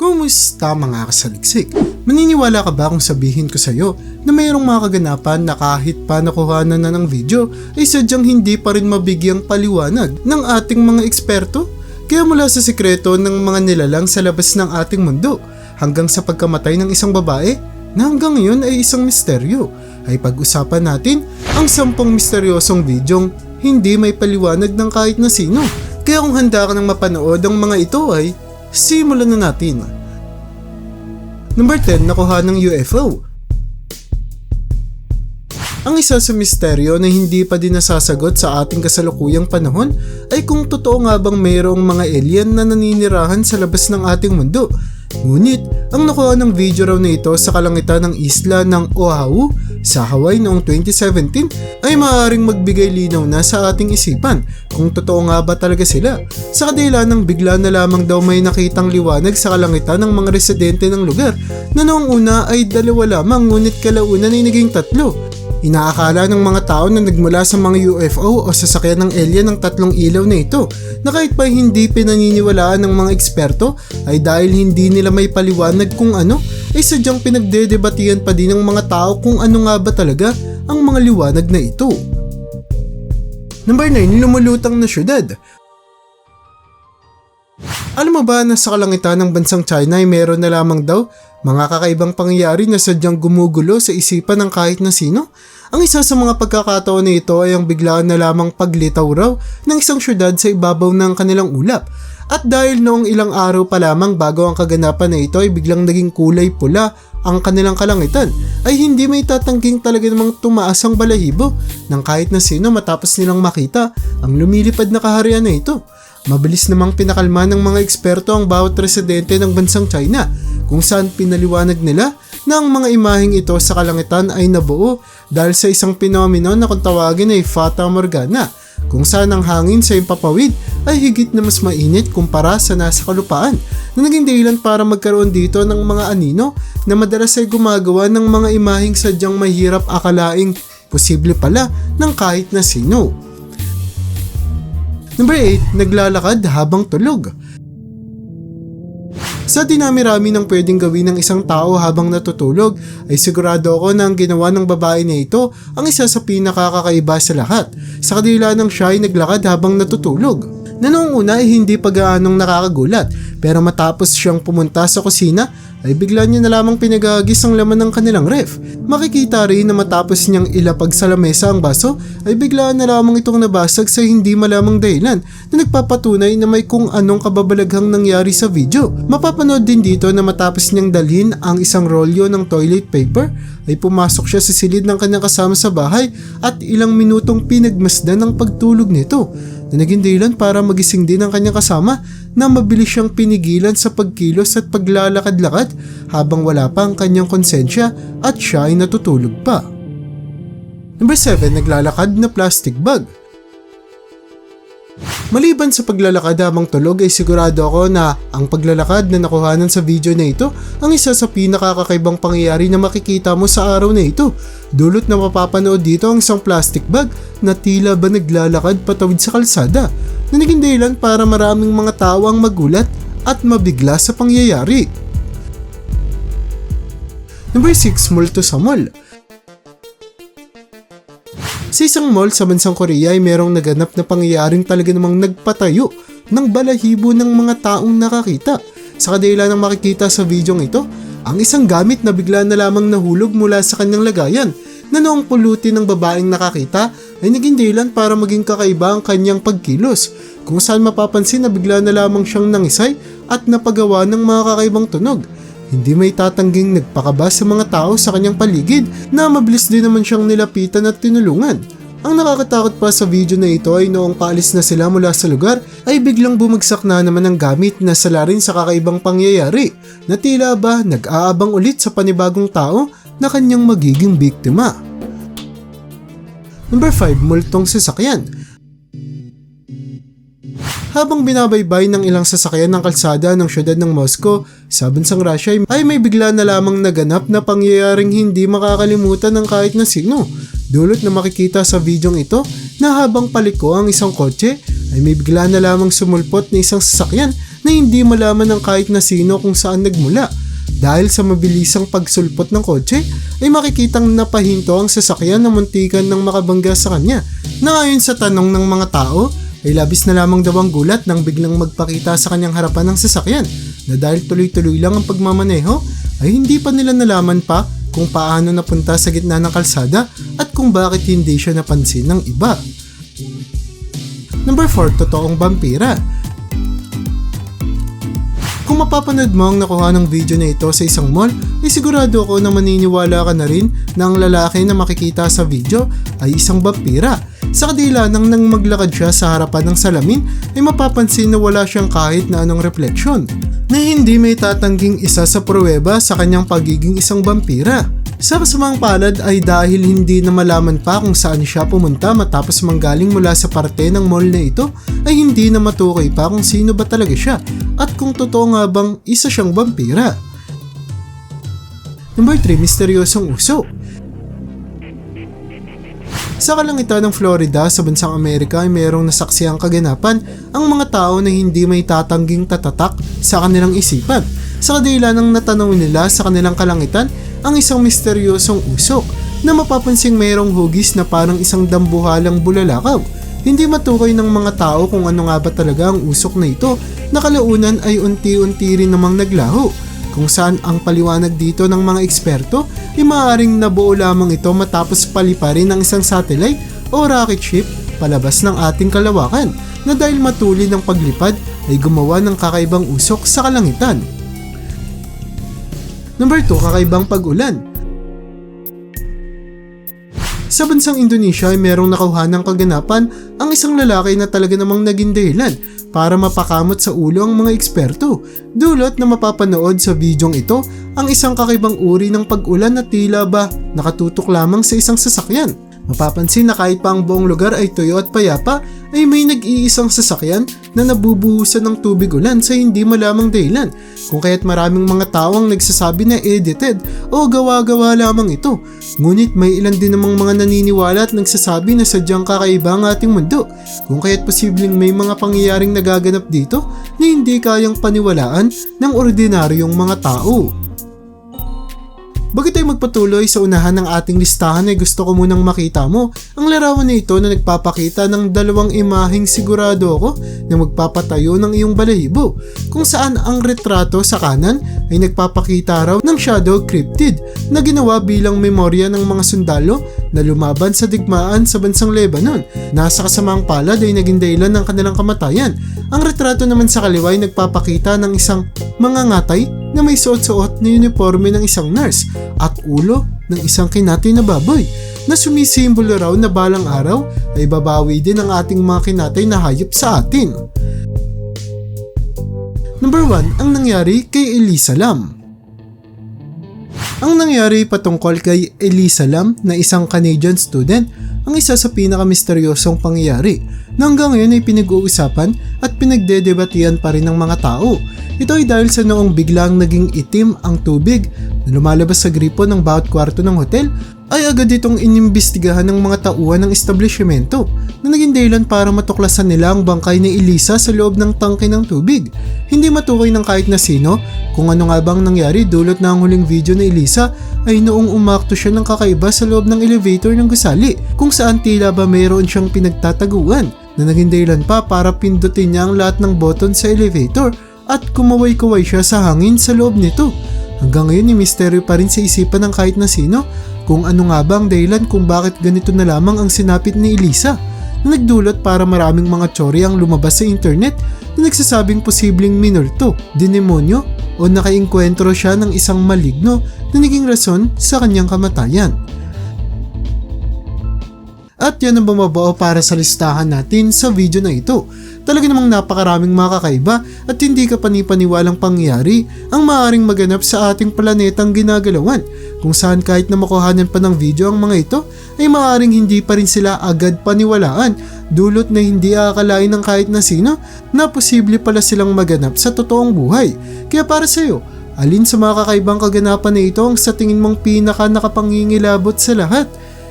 Kumusta mga kasaliksik? Maniniwala ka ba kung sabihin ko sa'yo na mayroong mga kaganapan na kahit pa nakuhanan na ng video ay sadyang hindi pa rin mabigyang paliwanag ng ating mga eksperto? Kaya mula sa sikreto ng mga nilalang sa labas ng ating mundo hanggang sa pagkamatay ng isang babae na hanggang ngayon ay isang misteryo ay pag-usapan natin ang sampung misteryosong videong hindi may paliwanag ng kahit na sino. Kaya kung handa ka ng mapanood ang mga ito ay simulan na natin. Number 10, nakuha ng UFO. Ang isa sa misteryo na hindi pa din nasasagot sa ating kasalukuyang panahon ay kung totoo nga bang mayroong mga alien na naninirahan sa labas ng ating mundo. Ngunit, ang nakuha ng video raw na ito sa kalangitan ng isla ng Oahu sa Hawaii noong 2017 ay maaaring magbigay linaw na sa ating isipan kung totoo nga ba talaga sila. Sa kadila ng bigla na lamang daw may nakitang liwanag sa kalangitan ng mga residente ng lugar na noong una ay dalawa lamang ngunit kalaunan ay naging tatlo. Inaakala ng mga tao na nagmula sa mga UFO o sasakyan ng alien ng tatlong ilaw na ito na kahit pa hindi pinaniniwalaan ng mga eksperto ay dahil hindi nila may paliwanag kung ano ay sadyang pinagdedebatihan pa din ng mga tao kung ano nga ba talaga ang mga liwanag na ito. Number 9, lumulutang na syudad. Alam mo ba na sa kalangitan ng bansang China ay meron na lamang daw mga kakaibang pangyayari na sadyang gumugulo sa isipan ng kahit na sino? Ang isa sa mga pagkakataon na ito ay ang biglaan na lamang paglitaw raw ng isang syudad sa ibabaw ng kanilang ulap. At dahil noong ilang araw pa lamang bago ang kaganapan na ito ay biglang naging kulay pula ang kanilang kalangitan, ay hindi may tatangging talaga namang tumaas ang balahibo ng kahit na sino matapos nilang makita ang lumilipad na kaharian na ito. Mabilis namang pinakalma ng mga eksperto ang bawat residente ng bansang China kung saan pinaliwanag nila na ang mga imaheng ito sa kalangitan ay nabuo dahil sa isang pinomeno na kung tawagin ay Fata Morgana kung saan ang hangin sa impapawid ay higit na mas mainit kumpara sa nasa kalupaan na naging dahilan para magkaroon dito ng mga anino na madalas ay gumagawa ng mga imaheng sadyang mahirap akalaing posible pala ng kahit na sino. Number 8, naglalakad habang tulog. Sa dinami-rami ng pwedeng gawin ng isang tao habang natutulog, ay sigurado ako na ang ginawa ng babae na ito ang isa sa pinakakakaiba sa lahat. Sa kadila ng siya ay naglakad habang natutulog. Na noong una ay hindi pa gaanong nakakagulat, pero matapos siyang pumunta sa kusina ay bigla niya na lamang pinagagis ang laman ng kanilang ref. Makikita rin na matapos niyang ilapag sa lamesa ang baso ay bigla na lamang itong nabasag sa hindi malamang dahilan na nagpapatunay na may kung anong kababalaghang nangyari sa video. Mapapanood din dito na matapos niyang dalhin ang isang rolyo ng toilet paper ay pumasok siya sa silid ng kanyang kasama sa bahay at ilang minutong pinagmasdan ang pagtulog nito na naging dahilan para magising din ang kanyang kasama na mabilis siyang pinigilan sa pagkilos at paglalakad-lakad habang wala pa ang kanyang konsensya at siya ay natutulog pa. Number 7, naglalakad na plastic bag. Maliban sa paglalakad habang tulog ay sigurado ako na ang paglalakad na nakuhanan sa video na ito ang isa sa pinakakakaibang pangyayari na makikita mo sa araw na ito. Dulot na mapapanood dito ang isang plastic bag na tila ba naglalakad patawid sa kalsada na naging dahilan para maraming mga tao ang magulat at mabigla sa pangyayari. Number 6, multo sa mall. Sa isang mall sa bansang Korea ay merong naganap na pangyayaring talaga namang nagpatayo ng balahibo ng mga taong nakakita. Sa kadila ng makikita sa videong ito, ang isang gamit na bigla na lamang nahulog mula sa kanyang lagayan na noong pulutin ng babaeng nakakita ay naging dahilan para maging kakaiba ang kanyang pagkilos kung saan mapapansin na bigla na lamang siyang nangisay at napagawa ng mga kakaibang tunog. Hindi may tatangging nagpakaba sa mga tao sa kanyang paligid na mabilis din naman siyang nilapitan at tinulungan. Ang nakakatakot pa sa video na ito ay noong paalis na sila mula sa lugar ay biglang bumagsak na naman ang gamit na sala rin sa kakaibang pangyayari na tila ba nag-aabang ulit sa panibagong tao na kanyang magiging biktima. Number 5, multong sasakyan. Habang binabaybay ng ilang sasakyan ng kalsada ng syudad ng Moscow sa bansang Russia ay may bigla na lamang naganap na pangyayaring hindi makakalimutan ng kahit na sino. Dulot na makikita sa videong ito na habang paliko ang isang kotse ay may bigla na lamang sumulpot na isang sasakyan na hindi malaman ng kahit na sino kung saan nagmula. Dahil sa mabilisang pagsulpot ng kotse, ay makikitang napahinto ang sasakyan na muntikan ng makabangga sa kanya. Na ayon sa tanong ng mga tao, ay labis na lamang daw ang gulat nang biglang magpakita sa kanyang harapan ng sasakyan na dahil tuloy-tuloy lang ang pagmamaneho ay hindi pa nila nalaman pa kung paano napunta sa gitna ng kalsada at kung bakit hindi siya napansin ng iba. Number 4, totoong vampira. Kung mapapanood mo ang nakuha ng video na ito sa isang mall, ay sigurado ako na maniniwala ka na rin na ang lalaki na makikita sa video ay isang vampira. Sa kadila nang nang maglakad siya sa harapan ng salamin ay mapapansin na wala siyang kahit na anong refleksyon na hindi may tatangging isa sa pruweba sa kanyang pagiging isang vampira. Sa kasamang palad ay dahil hindi na malaman pa kung saan siya pumunta matapos manggaling mula sa parte ng mall na ito ay hindi na matukoy pa kung sino ba talaga siya at kung totoo nga bang isa siyang vampira. Number 3, misteryosong uso. Sa kalangitan ng Florida sa bansang Amerika ay mayroong nasaksiyang kaganapan ang mga tao na hindi may tatangging tatatak sa kanilang isipan. Sa kadila ng natanaw nila sa kanilang kalangitan ang isang misteryosong usok na mapapansing mayroong hugis na parang isang dambuhalang bulalakaw. Hindi matukoy ng mga tao kung ano nga ba talaga ang usok na ito na kalaunan ay unti-unti rin namang naglaho kung saan ang paliwanag dito ng mga eksperto ay maaaring nabuo lamang ito matapos paliparin ng isang satellite o rocket ship palabas ng ating kalawakan na dahil matuli ng paglipad ay gumawa ng kakaibang usok sa kalangitan. Number 2, kakaibang pag-ulan. Sa bansang Indonesia ay merong nakuha ng kaganapan ang isang lalaki na talaga namang naging dahilan para mapakamot sa ulo ang mga eksperto. Dulot na mapapanood sa bidyong ito ang isang kakaibang uri ng pag-ulan na tila ba nakatutok lamang sa isang sasakyan. Mapapansin na kahit pa ang buong lugar ay tuyo at payapa ay may nag-iisang sasakyan na nabubuhusan ng tubig ulan sa hindi malamang dahilan kung kaya't maraming mga tao ang nagsasabi na edited o gawa-gawa lamang ito. Ngunit may ilan din namang mga naniniwala at nagsasabi na sadyang kakaiba ang ating mundo kung kaya't posibleng may mga pangyayaring nagaganap dito na hindi kayang paniwalaan ng ordinaryong mga tao. Bago tayo magpatuloy sa unahan ng ating listahan ay gusto ko munang makita mo ang larawan na ito na nagpapakita ng dalawang imaheng sigurado ako na magpapatayo ng iyong balahibo kung saan ang retrato sa kanan ay nagpapakita raw ng shadow cryptid na ginawa bilang memorya ng mga sundalo na lumaban sa digmaan sa bansang Lebanon. Nasa kasamang palad ay naging dahilan ng kanilang kamatayan. Ang retrato naman sa kaliwa ay nagpapakita ng isang mangangatay na may suot-suot na uniforme ng isang nurse at ulo ng isang kinatay na baboy na sumisimbolo raw na balang araw ay babawi din ang ating mga kinatay na hayop sa atin. Number 1, ang nangyari kay Elisa Lam. Ang nangyari patungkol kay Elisa Lam na isang Canadian student ang isa sa pinakamisteryosong pangyayari na hanggang ngayon ay pinag-uusapan at pinagdedebatian pa rin ng mga tao. Ito ay dahil sa noong biglang naging itim ang tubig na lumalabas sa gripo ng bawat kwarto ng hotel ay agad itong inimbestigahan ng mga tauhan ng establishmento na naging dahilan para matuklasan nila ang bangkay ni Elisa sa loob ng tangke ng tubig. Hindi matukoy ng kahit na sino kung ano nga bang nangyari dulot na ang huling video ni Elisa ay noong umakto siya ng kakaiba sa loob ng elevator ng gusali kung saan tila ba mayroon siyang pinagtataguan na naging dahilan pa para pindutin niya ang lahat ng button sa elevator at kumaway-kaway siya sa hangin sa loob nito. Hanggang ngayon ni misteryo pa rin sa isipan ng kahit na sino kung ano nga ba ang dahilan kung bakit ganito na lamang ang sinapit ni Elisa na nagdulot para maraming mga tsori ang lumabas sa internet na nagsasabing posibleng minor to, dinemonyo o nakainkwentro siya ng isang maligno na naging rason sa kanyang kamatayan. At yan ang bumabao para sa listahan natin sa video na ito. Talaga namang napakaraming mga kakaiba at hindi ka panipaniwalang pangyayari ang maaaring maganap sa ating planetang ginagalawan kung saan kahit na makuhanan pa ng video ang mga ito ay maaaring hindi pa rin sila agad paniwalaan dulot na hindi aakalain ng kahit na sino na posible pala silang maganap sa totoong buhay. Kaya para sa iyo, alin sa mga kakaibang kaganapan na ito ang sa tingin mong pinaka nakapangingilabot sa lahat?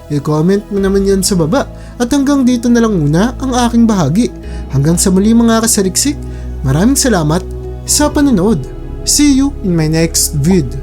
I-comment mo naman yan sa baba. At hanggang dito na lang muna ang aking bahagi. Hanggang sa muli mga kasariksik, maraming salamat sa panonood. See you in my next vid.